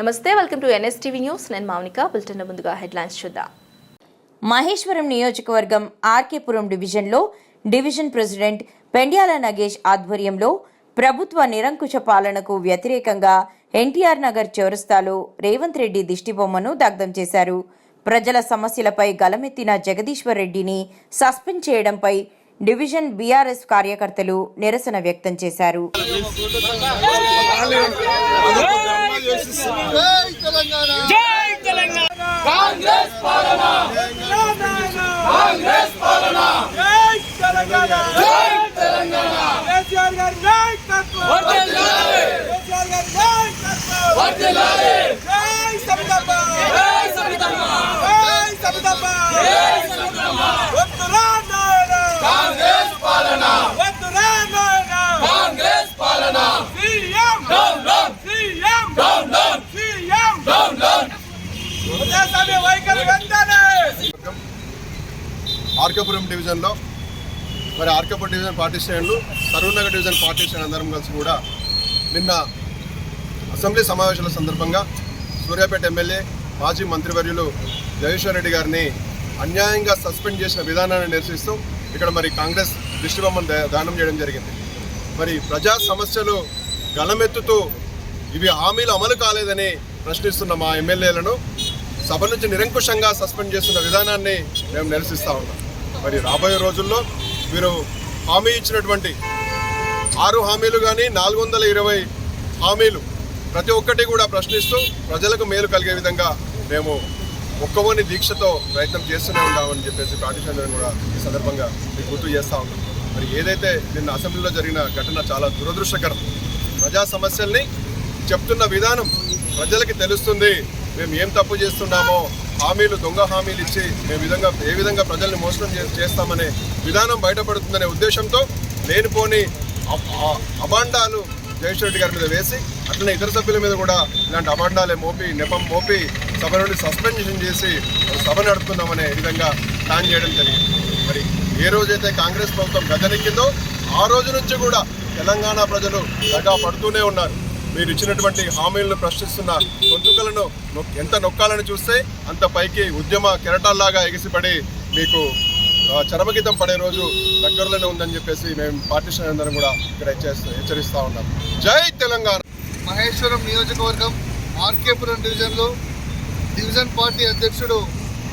నమస్తే welcome to NSTV news. నేను Mounika bulletin ముందుగా హెడ్లైన్స్ చూద్దాం. మహేశ్వరం నియోజకవర్గం ఆర్కేపురం డివిజన్లో డివిజన్ ప్రెసిడెంట్ పెండ్యాల నగేష్ ఆధ్వర్యంలో ప్రభుత్వ నిరంకుశ పాలనకు వ్యతిరేకంగా ఎన్టీఆర్ నగర్ చౌరస్తాలో రేవంత్ రెడ్డి దిష్టిబొమ్మను దగ్ధం చేశారు. ప్రజల సమస్యలపై గలమెత్తిన జగదీశ్వర్ రెడ్డిని సస్పెండ్ చేయడంపై డివిజన్ బీఆర్ఎస్ కార్యకర్తలు నిరసన వ్యక్తం చేశారు. జై ఆర్కేపురం డివిజన్లో మరి ఆర్కపురం డివిజన్ పార్టీ శ్రేణులు సరూర్నగర్ డివిజన్ పార్టీ శ్రేణులు అందరం కలిసి కూడా నిన్న అసెంబ్లీ సమావేశాల సందర్భంగా సూర్యాపేట ఎమ్మెల్యే మాజీ మంత్రివర్యులు జగేశ్వర్ రెడ్డి గారిని అన్యాయంగా సస్పెండ్ చేసిన విధానాన్ని నిరసిస్తూ ఇక్కడ మరి కాంగ్రెస్ దిష్టిబొమ్మను దానం చేయడం జరిగింది. మరి ప్రజా సమస్యలు గలమెత్తుతూ ఇవి హామీలు అమలు కాలేదని ప్రశ్నిస్తున్న మా ఎమ్మెల్యేలను సభ నుంచి నిరంకుశంగా సస్పెండ్ చేస్తున్న విధానాన్ని మేము నిరసిస్తూ ఉన్నాం. మరి రాబోయే రోజుల్లో మీరు హామీ ఇచ్చినటువంటి ఆరు హామీలు కానీ నాలుగు వందల ఇరవై హామీలు ప్రతి ఒక్కటి కూడా ప్రశ్నిస్తూ ప్రజలకు మేలు కలిగే విధంగా మేము ఒక్కవని దీక్షతో ప్రయత్నం చేస్తూనే ఉంటామని చెప్పేసి పాటిషన్ కూడా ఈ సందర్భంగా మీకు గుర్తు చేస్తూ ఉన్నాం. మరి ఏదైతే నిన్న అసెంబ్లీలో జరిగిన ఘటన చాలా దురదృష్టకరం. ప్రజా సమస్యల్ని చెప్తున్న విధానం ప్రజలకి తెలుస్తుంది. మేము ఏం తప్పు చేస్తున్నామో హామీలు దొంగ హామీలు ఇచ్చి మేము విధంగా ఏ విధంగా ప్రజల్ని మోసం చే- చేస్తామనే విధానం బయటపడుతుందనే ఉద్దేశంతో లేనిపోని పోని అభాండాలు జగదీశ్వర్ రెడ్డి గారి మీద వేసి అట్లనే ఇతర సభ్యుల మీద కూడా ఇలాంటి అభాండాలే మోపి నెపం మోపి సభ నుండి సస్పెన్షన్ చేసి సభ నడుపుతున్నామనే విధంగా ప్లాన్ చేయడం జరిగింది. మరి ఏ రోజైతే కాంగ్రెస్ ప్రభుత్వం గజనెక్కిందో ఆ రోజు నుంచి కూడా తెలంగాణ ప్రజలు దగా పడుతూనే ఉన్నారు. మీరు ఇచ్చినటువంటి హామీలను ప్రశ్నిస్తున్న గొంతుకలను ఎంత నొక్కాలని చూస్తే అంత పైకి ఉద్యమ కెరటాల్లాగా ఎగిసిపడి మీకు చరమగీతం పడే రోజు దగ్గరలోనే ఉందని చెప్పేసి మేము పార్టీ శ్రేణులందరం కూడా ఇక్కడ హెచ్చరిస్తూ హెచ్చరిస్తూ ఉన్నాం. జై తెలంగాణ! మహేశ్వరం నియోజకవర్గం ఆర్కేపురం డివిజన్లో డివిజన్ పార్టీ అధ్యక్షుడు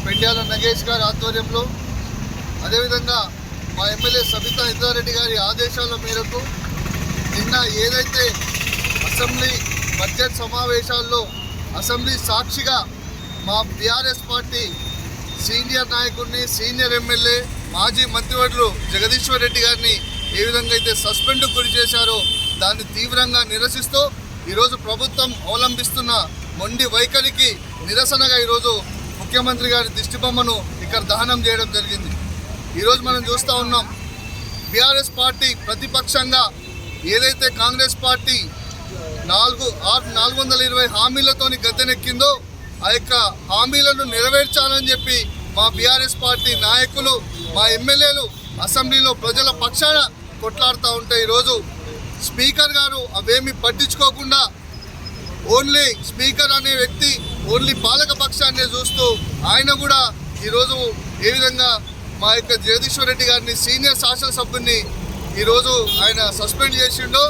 పెండ్యాల నగేష్ గారి ఆధ్వర్యంలో అదేవిధంగా మా ఎమ్మెల్యే సబితా ఇంద్రారెడ్డి గారి ఆదేశాల మేరకు నిన్న ఏదైతే అసెంబ్లీ బడ్జెట్ సమావేశాల్లో అసెంబ్లీ సాక్షిగా మా బీఆర్ఎస్ పార్టీ సీనియర్ నాయకుడిని సీనియర్ ఎమ్మెల్యే మాజీ మంత్రివర్యులు జగదీశ్వర్ రెడ్డి గారిని ఏ విధంగా అయితే సస్పెండ్ గురి చేశారో దాన్ని తీవ్రంగా నిరసిస్తూ ఈరోజు ప్రభుత్వం అవలంబిస్తున్న మొండి వైఖరికి నిరసనగా ఈరోజు ముఖ్యమంత్రి గారి దిష్టిబొమ్మను ఇక్కడ దహనం చేయడం జరిగింది. ఈరోజు మనం చూస్తూ ఉన్నాం బీఆర్ఎస్ పార్టీ ప్రతిపక్షంగా ఏదైతే కాంగ్రెస్ పార్టీ నాలుగు ఆరు నాలుగు వందల ఇరవై హామీలతోని గద్దెనెక్కిందో ఆ యొక్క హామీలను నెరవేర్చాలని చెప్పి మా బీఆర్ఎస్ పార్టీ నాయకులు మా ఎమ్మెల్యేలు అసెంబ్లీలో ప్రజల పక్షాన కొట్లాడుతూ ఉంటే ఈరోజు స్పీకర్ గారు అవేమి పట్టించుకోకుండా ఓన్లీ స్పీకర్ అనే వ్యక్తి ఓన్లీ పాలక పక్షాన్నే చూస్తూ ఆయన కూడా ఈరోజు ఏ విధంగా మా యొక్క జగదీశ్వర్ రెడ్డి గారిని సీనియర్ శాసనసభ్యుని ఈరోజు ఆయన సస్పెండ్ చేసిండో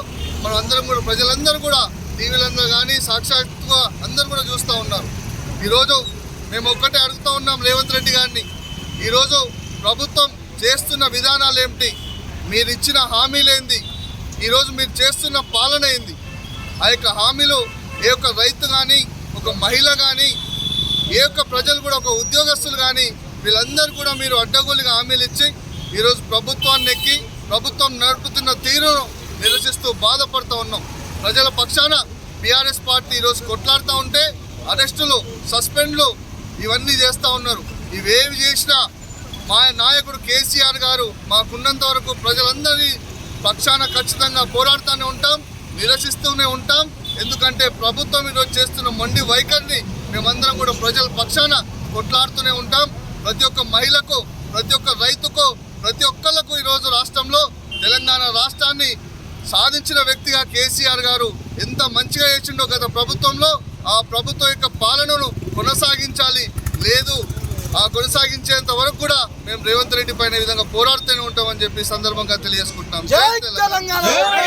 మనం అందరం కూడా ప్రజలందరూ కూడా టీవీలందరూ కానీ సాక్షాత్తుగా అందరూ కూడా చూస్తూ ఉన్నారు. ఈరోజు మేము ఒక్కటే అడుగుతూ ఉన్నాం రేవంత్ రెడ్డి గారిని. ఈరోజు ప్రభుత్వం చేస్తున్న విధానాలు ఏమిటి? మీరు ఇచ్చిన హామీలేంది ఈరోజు మీరు చేస్తున్న పాలన ఏంది? ఆ యొక్క హామీలు ఏ ఒక్క రైతు కానీ ఒక మహిళ కానీ ఏ ఒక్క ప్రజలు కూడా ఒక ఉద్యోగస్తులు కానీ వీళ్ళందరూ కూడా మీరు అడ్డగోలుగా హామీలు ఇచ్చి ఈరోజు ప్రభుత్వాన్ని ఎక్కి ప్రభుత్వం నడుపుతున్న తీరును నిరసిస్తూ బాధపడుతూ ఉన్నాం. ప్రజల పక్షాన బీఆర్ఎస్ పార్టీ ఈరోజు కొట్లాడుతూ ఉంటే అరెస్టులు సస్పెండ్లు ఇవన్నీ చేస్తూ ఉన్నారు. ఇవేమి చేసినా మా నాయకుడు కేసీఆర్ గారు మాకున్నంత వరకు ప్రజలందరి పక్షాన ఖచ్చితంగా పోరాడుతూనే ఉంటాం నిరసిస్తూనే ఉంటాం. ఎందుకంటే ప్రభుత్వం ఈరోజు చేస్తున్న మొండి వైఖరిని మేమందరం కూడా ప్రజల పక్షాన కొట్లాడుతూనే ఉంటాం. ప్రతి ఒక్క మహిళకు ప్రతి ఒక్క రైతుకు ప్రతి ఒక్కళ్ళకు ఈరోజు రాష్ట్రంలో తెలంగాణ రాష్ట్రాన్ని సాధించిన వ్యక్తిగా కేసీఆర్ గారు ఎంత మంచిగా చేసిండో గత ప్రభుత్వంలో ఆ ప్రభుత్వం యొక్క పాలనను కొనసాగించాలి. లేదు ఆ కొనసాగించేంత వరకు కూడా మేము రేవంత్ రెడ్డి పైన విధంగా పోరాడుతూనే ఉంటామని చెప్పి సందర్భంగా తెలియజేసుకుంటున్నాం.